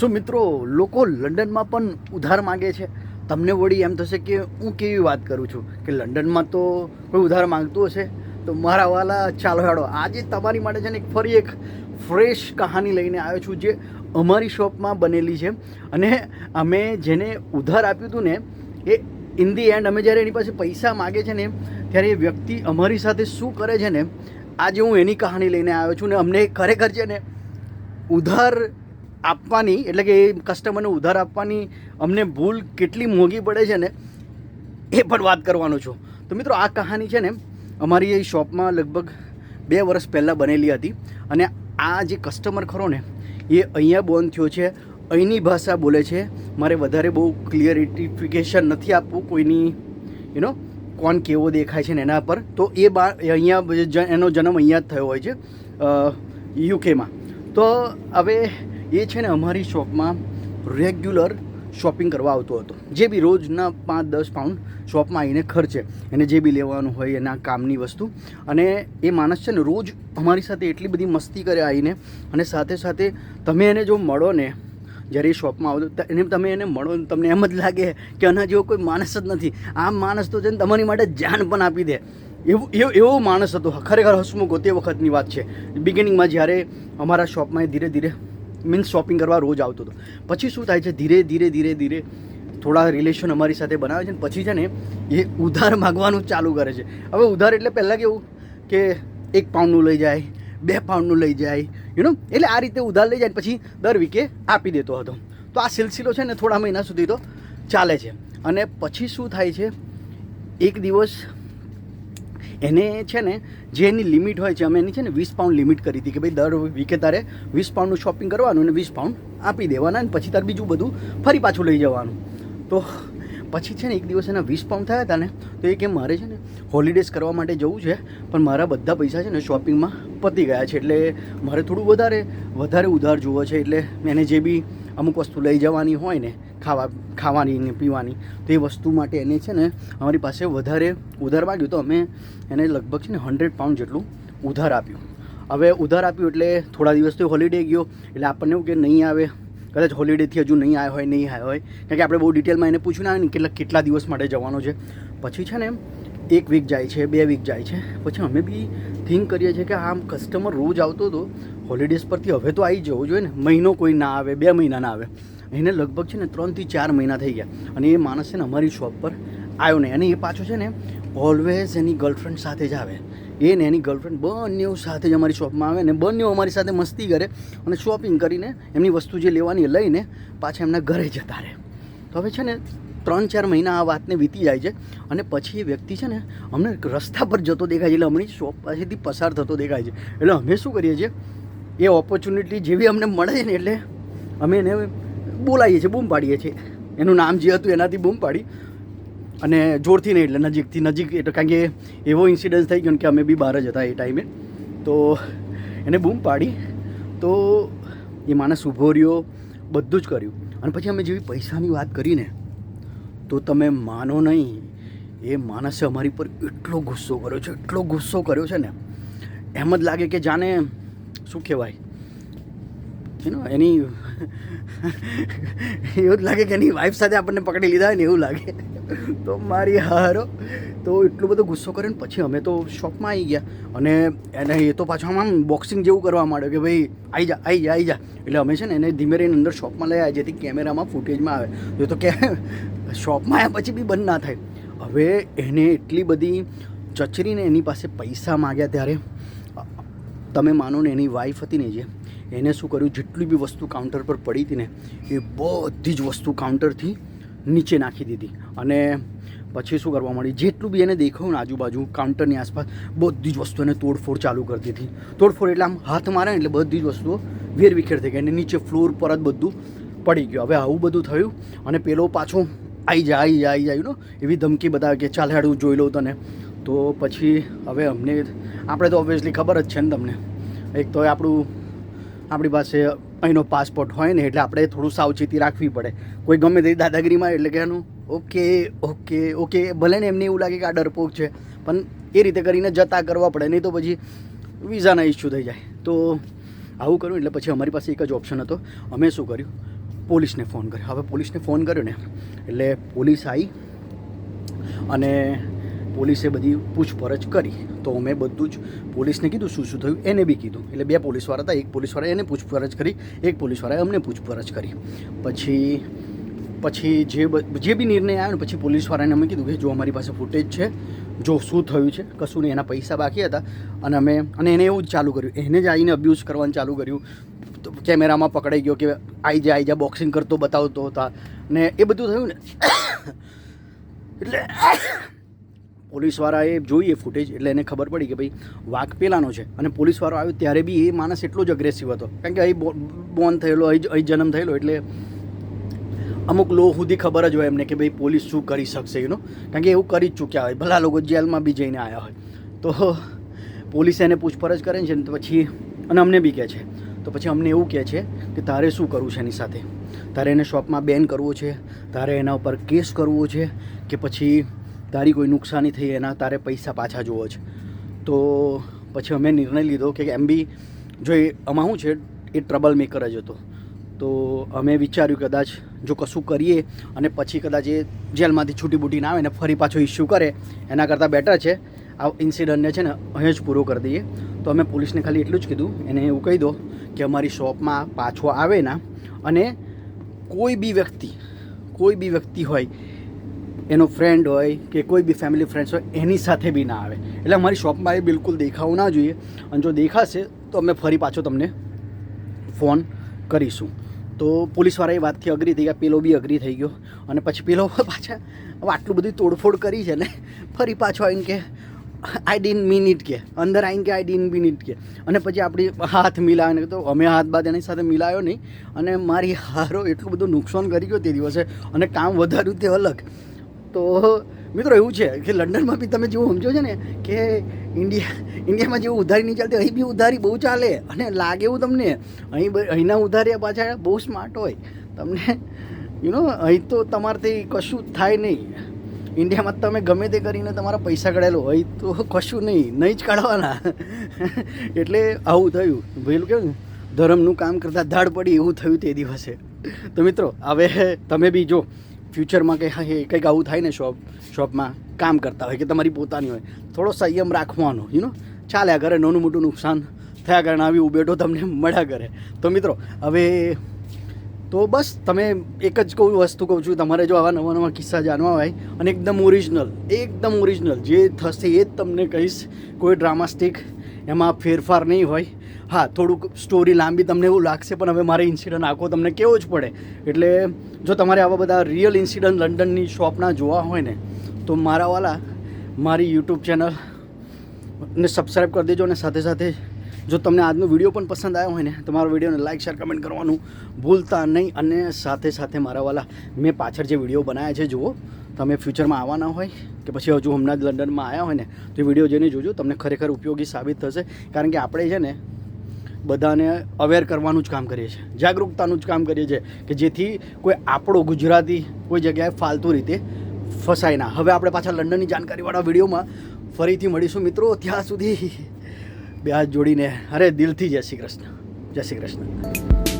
શું મિત્રો, લોકો લંડનમાં પણ ઉધાર માગે છે? તમને વળી એમ થશે કે હું કેવી વાત કરું છું? કે લંડનમાં તો કોઈ ઉધાર માગતું હશે? તો મારા વાલા, ચાલો હેડો. આજે તમારી માટે છે ને ફરી એક ફ્રેશ કહાની લઈને આવ્યો છું જે અમારી શોપમાં બનેલી છે. અને અમે જેને ઉધાર આપ્યું હતું ને, એ ઇન ધી એન્ડ અમે જ્યારે એની પાસે પૈસા માગે છે ને, ત્યારે એ વ્યક્તિ અમારી સાથે શું કરે છે ને, આજે હું એની કહાની લઈને આવ્યો છું ને, અમને ખરેખર છે ને, ઉધાર આપવાની, એટલે કે એ કસ્ટમરને ઉધાર આપવાની અમને ભૂલ કેટલી મોંઘી પડે છે ને, એ પણ વાત કરવાનો છું. તો મિત્રો, આ કહાની છે ને, અમારી એ શોપમાં લગભગ બે વર્ષ પહેલાં બનેલી હતી અને આ જે કસ્ટમર ખરો ને, એ અહીંયા બોર્ન થયો છે. અહીંની ભાષા બોલે છે. મારે વધારે બહુ ક્લિયરિટિફિકેશન નથી આપવું કોઈની યુનો કોણ કેવો દેખાય છે ને એના પર. તો એ બા અહીંયા એનો જન્મ અહીંયા જ થયો હોય છે યુકેમાં તો હવે એ છે ને અમારી શોપમાં રેગ્યુલર શોપિંગ કરવા આવતો હતો. જે બી રોજના પાંચ, દસ પાઉન્ડ શોપમાં આવીને ખર્ચે. એને જે બી લેવાનું હોય, એના કામની વસ્તુ. અને એ માણસ છે ને રોજ અમારી સાથે એટલી બધી મસ્તી કરે આવીને. અને સાથે સાથે તમે એને જો મળો ને, જ્યારે એ શોપમાં આવો તો, એને તમે એને મળો તમને એમ જ લાગે કે આના જેવો કોઈ માણસ જ નથી. આ માણસ તો છે ને તમારી માટે જાન પણ આપી દે. એવું, એવો એવો માણસ હતો. ખરેખર હસમુખો તે વખતની વાત છે. બિગિનિંગમાં જ્યારે અમારા શોપમાં એ ધીરે ધીરે મીન્સ શોપિંગ કરવા રોજ આવતો હતો. પછી શું થાય છે? ધીરે ધીરે ધીરે ધીરે થોડા રિલેશન અમારી સાથે બનાવે છે ને પછી છે ને એ ઉધાર માગવાનું ચાલુ કરે છે. હવે ઉધાર એટલે પહેલાં કેવું કે એક પાઉન્ડનું લઈ જાય, બે પાઉન્ડનું લઈ જાય યુ નો એટલે આ રીતે ઉધાર લઈ જાય પછી દર વીકે આપી દેતો હતો. તો આ સિલસિલો છે ને થોડા મહિના સુધી તો ચાલે છે. અને પછી શું થાય છે? એક દિવસ એને છે ને, જે એની લિમિટ હોય છે, અમે એની છે ને વીસ પાઉન્ડ લિમિટ કરી હતી કે ભાઈ દર વીકે તારે વીસ પાઉન્ડનું શોપિંગ કરવાનું અને વીસ પાઉન્ડ આપી દેવાના અને પછી તારે બીજું બધું ફરી પાછું લઈ જવાનું. તો પછી છે ને એક દિવસ એના વીસ પાઉન્ડ થયા હતા ને, તો એ કે મારે છે ને હોલિડેઝ કરવા માટે જવું છે, પણ મારા બધા પૈસા છે ને શોપિંગમાં પતી ગયા છે, એટલે મારે થોડું વધારે વધારે ઉધાર જોવો છે, એટલે એને જે બી અમુક વસ્તુ લઈ જવાની હોય ને ખાવા, ખાવાની ને પીવાની. તો એ વસ્તુ માટે એને છે ને અમારી પાસે વધારે ઉધાર માગ્યું તો અમે એને લગભગ છે ને હંડ્રેડ પાઉન્ડ જેટલું ઉધાર આપ્યું. હવે ઉધાર આપ્યું એટલે થોડા દિવસ તો હોલિડે ગયો. એટલે આપણને એવું કે નહીં આવે. કદાચ હોલિડેથી હજુ નહીં આવ્યો હોય, નહીં આવ્યો હોય. કારણ કે આપણે બહુ ડિટેલમાં એને પૂછ્યું ના આવે ને કેટલા કેટલા દિવસ માટે જવાનો છે. પછી છે ને એક વીક જાય છે, બે વીક જાય છે. પછી અમે બી થિંક કરીએ છીએ કે આમ કસ્ટમર રોજ આવતો હતો હોલિડેઝ પરથી હવે તો આવી જવું જોઈએ ને. મહિનો કોઈ ના આવે, બે મહિના ના આવે. એને લગભગ છે ને ત્રણથી ચાર મહિના થઈ ગયા. અને એ માણસ છે ને અમારી શોપ પર આવ્યો નહીં. અને એ પાછો છે ને ઓલવેઝ એની ગર્લફ્રેન્ડ સાથે જ આવે. એ ને એની ગર્લફ્રેન્ડ બંને સાથે જ અમારી શોપમાં આવે ને બંને અમારી સાથે મસ્તી કરે અને શોપિંગ કરીને એમની વસ્તુ જે લેવાની લઈને પાછા એમના ઘરે જતા રહે. તો હવે છે ને ત્રણ ચાર મહિના આ વાતને વીતી જાય છે અને પછી એ વ્યક્તિ છે ને અમને રસ્તા પર જતો દેખાય છે. એટલે અમની શોપ પાસેથી પસાર થતો દેખાય છે. એટલે અમે શું કરીએ છીએ? એ ઓપોર્ચ્યુનિટી જેવી અમને મળે છે ને એટલે અમે એને બોલાવીએ છીએ, બૂમ પાડીએ છીએ. એનું નામ જે હતું એનાથી બૂમ પાડી. અને જોરથી નહીં, એટલે નજીકથી નજીક, એટલે કારણ કે એવો ઇન્સિડન્સ થઈ ગયો કે અમે બી બહાર જ હતા એ ટાઈમે તો એને બૂમ પાડી. તો એ માણસ ઊભો રહ્યો, બધું જ કર્યું. અને પછી અમે જેવી પૈસાની વાત કરીને, તો તમે માનો નહીં, એ માણસે અમારી પર એટલો ગુસ્સો કર્યો છે, એટલો ગુસ્સો કર્યો છે ને. એમ જ લાગે કે જાણે, શું કહેવાય? એનો એની એવું જ લાગે કે એની વાઈફ સાથે આપણને પકડી લીધા ને એવું લાગે. તો મારી હારો. તો એટલો બધો ગુસ્સો કર્યો ને પછી અમે તો શોપમાં આવી ગયા. અને એને એ તો પાછો આમ બોક્સિંગ જેવું કરવા માંડ્યો કે ભાઈ આવી જા આવી જા આવી જા. એટલે અમે છે ને એને ધીમે રહીને અંદર શોપમાં લઈ આવ્યા, જેથી કેમેરામાં ફૂટેજમાં આવે. એ તો કે શોપમાં આવ્યા પછી બી બંધ ના થાય. હવે એને એટલી બધી ચચરીને એની પાસે પૈસા માગ્યા ત્યારે. તમે માનો ને એની વાઈફ હતી ને જે એને શું કર્યું? જેટલી બી વસ્તુ કાઉન્ટર પર પડી હતી ને, એ બધી જ વસ્તુ કાઉન્ટરથી નીચે નાખી દીધી. અને પછી શું કરવા મળી? જેટલું બી એને દેખાયું ને આજુબાજુ કાઉન્ટરની આસપાસ, બધી જ વસ્તુ એને તોડફોડ ચાલુ કરી દીધી. તોડફોડ એટલે આમ હાથ મારે એટલે બધી જ વસ્તુઓ વેરવિખેર થઈ ગઈ અને નીચે ફ્લોર પર જ બધું પડી ગયું. હવે આવું બધું થયું અને પેલો પાછો આવી જા આવી જા આવી જાય નો, એવી ધમકી બતાવે કે ચાલ હેડ, જોઈ લઉં તને. તો પછી હવે અમને, આપણે તો ઓબ્વિયસલી ખબર જ છે ને તમને. એક તો આપણું આપણી પાસે અહીંનો પાસપોર્ટ હોય ને એટલે આપણે થોડું સાવચેતી રાખવી પડે. કોઈ ગમે તે દાદાગીરીમાં એટલે કે એનું ઓકે ઓકે ઓકે, ભલે ને એમને એવું લાગે કે આ ડરપોક છે, પણ એ રીતે કરીને જતા કરવા પડે, નહીં તો પછી વિઝાના ઇસ્યુ થઈ જાય. તો આવું કર્યું એટલે પછી અમારી પાસે એક જ ઓપ્શન હતો. અમે શું કર્યું? પોલીસને ફોન કર્યો. હવે પોલીસને ફોન કર્યો ને એટલે પોલીસ આવી અને પોલીસે બધી પૂછપરછ કરી. તો મેં બધું જ પોલીસને કીધું, શું શું થયું? એને બી કીધું. એટલે બે પોલીસવાળા હતા, એક પોલીસવાળાએ એને પૂછપરછ કરી, એક પોલીસવાળાએ અમને પૂછપરછ કરી. પછી પછી જે જે બી નિર્ણય આવ્યો ને, પછી પોલીસવાળાને અમે કીધું કે જો અમારી પાસે ફૂટેજ છે, જો શું થયું છે, કશું નહીં, એના પૈસા બાકી હતા. અને અમે, અને એને એવું જ ચાલુ કર્યું. એને જ આવીને અબ્યુઝ કરવાનું ચાલુ કર્યું. તો કેમેરામાં પકડાઈ ગયો કે આઈ જા આઈ જા બોક્સિંગ કરતો બતાવતો હતા. ને એ બધું થયું ને, એટલે પોલીસવાળાએ જોઈએ ફૂટેજ એટલે એને ખબર પડી કે ભાઈ વાઘ પેલાનો છે. અને પોલીસવાળો આવ્યો ત્યારે બી એ માણસ એટલો જ અગ્રેસિવ હતો. કારણ કે અહીં બોર્ન થયેલો, અહીં અહીં જન્મ થયેલો એટલે અમુક લો સુધી ખબર જ હોય એમને કે ભાઈ પોલીસ શું કરી શકશે એનું કારણ કે એવું કરી જ ચૂક્યા હોય. ભલા લોકો જેલમાં બી જઈને આવ્યા હોય. તો પોલીસે એને પૂછપરછ કરે છે ને તો પછી, અને અમને બી કહે છે. તો પછી અમને એવું કહે છે કે તારે શું કરવું છે એની સાથે? તારે એને શોપમાં બેન કરવો છે? તારે એના ઉપર કેસ કરવો છે? કે પછી તારી કોઈ નુકસાની થઈ એના તારે પૈસા પાછા જોવો છે. તો પછી અમે નિર્ણય લીધો કે એમ બી જો એ આમાં શું છે, એ ટ્રબલ મેકર જ હતો. તો અમે વિચાર્યું કદાચ જો કશું કરીએ અને પછી કદાચ એ જેલમાંથી છૂટી બૂટી ના આવે ને ફરી પાછો ઇસ્યુ કરે, એના કરતાં બેટર છે. આ ઇન્સિડન્ટને છે ને અહીં જ પૂરો કરી દઈએ. તો અમે પોલીસને ખાલી એટલું જ કીધું, એને એવું કહી દો કે અમારી શોપમાં પાછો આવે ના. અને કોઈ બી વ્યક્તિ, કોઈ બી વ્યક્તિ હોય એનો ફ્રેન્ડ હોય કે કોઈ બી ફેમિલી ફ્રેન્ડ્સ હોય, એની સાથે બી ના આવે. એટલે અમારી શોપમાં એ બિલકુલ દેખાવું ના જોઈએ. અને જો દેખાશે, તો અમે ફરી પાછો તમને ફોન કરીશું. તો પોલીસવાળા એ વાતથી અગ્રી થઈ ગયા, પેલો બી અગ્રી થઈ ગયો. અને પછી પેલો પાછા આટલું બધું તોડફોડ કરી છે ને, ફરી પાછો આવીને કે આઈ ડીન મિનિટ કે, અંદર આવીને કે આઈ ડીન મિનિટ કે. અને પછી આપણી હાથ મિલાવીને તો અમે હાથ બાદ એની સાથે મિલાયો નહીં. અને મારી હારો એટલું બધું નુકસાન કરી ગયો તે દિવસે. અને કામ વધાર્યું તે અલગ. તો મિત્રો એવું છે કે લંડનમાં બી તમે જેવું સમજો છો ને કે ઇન્ડિયા, ઇન્ડિયામાં જેવું ઉધારી નહીં ચાલતી, અહીં બી ઉધારી બહુ ચાલે અને લાગે એવું તમને. અહીં અહીંના ઉધારિયા પાછા બહુ સ્માર્ટ હોય. તમને યુ નો અહીં તો તમારાથી કશું થાય નહીં. ઇન્ડિયામાં તમે ગમે તે કરીને તમારા પૈસા કઢાયેલો હોય તો કશું નહીં નહીં જ કાઢવાના. એટલે આવું થયું. પેલું કેવું ધર્મનું કામ કરતાં ધાડ પડી એવું થયું તે દિવસે. તો મિત્રો, હવે તમે બી જો ફ્યુચરમાં કે કંઈક આવું થાય ને શોપ શોપમાં કામ કરતા હોય કે તમારી પોતાની હોય, થોડો સંયમ રાખવાનો યુ નો ચાલ્યા કરે નાનું મોટું નુકસાન થયા કરે આવી ઉબેટો તમને મળ્યા કરે તો મિત્રો, હવે તો બસ તમે એક જ કહું, વસ્તુ કહું છું, તમારે જો આવા નવા નવા કિસ્સા જાણવા હોય, અને એકદમ ઓરિજિનલ એકદમ ઓરિજિનલ જે થશે એ જ તમને કહીશ. કોઈ ડ્રામાસ્ટિક એમાં ફેરફાર નહીં હોય. હા, થોડુંક સ્ટોરી લાંબી તમને એવું લાગશે, પણ હવે મારે ઇન્સિડન્ટ આખો તમને કેવો જ પડે. એટલે જો તમારે આવા બધા રિયલ ઇન્સિડન્ટ લંડનની શોપના જોવા હોય ને, તો મારાવાલા મારી યુટ્યુબ ચેનલ ને સબસ્ક્રાઈબ કરી દેજો અને સાથે સાથે જો તમને આજનો વીડિયો પણ પસંદ આવ્યો હોય ને, તો મારા વિડીયોને લાઇક શેર કમેન્ટ કરવાનું ભૂલતા નહીં. અને સાથે સાથે મારાવાલા મેં પાછળ જે વીડિયો બનાવ્યા છે, જુઓ. તમે ફ્યુચરમાં આવવાના હોય કે પછી હજુ હમણાં જ લંડનમાં આવ્યા હોય ને, તો એ વીડિયો જોઈને જોજો. તમને ખરેખર ઉપયોગી સાબિત થશે. કારણ કે આપણે છે ને બધાને અવેર કરવાનું જ કામ કરીએ છીએ. જાગૃતતાનું જ કામ કરીએ છીએ કે જેથી કોઈ આપણો ગુજરાતી કોઈ જગ્યાએ ફાલતુ રીતે ફસાય ના. હવે આપણે પાછા લંડનની જાણકારીવાળા વિડીયોમાં ફરીથી મળીશું મિત્રો. ત્યાં સુધી બે હાથ જોડીને. અરે દિલથી જય શ્રી કૃષ્ણ. જય શ્રી કૃષ્ણ.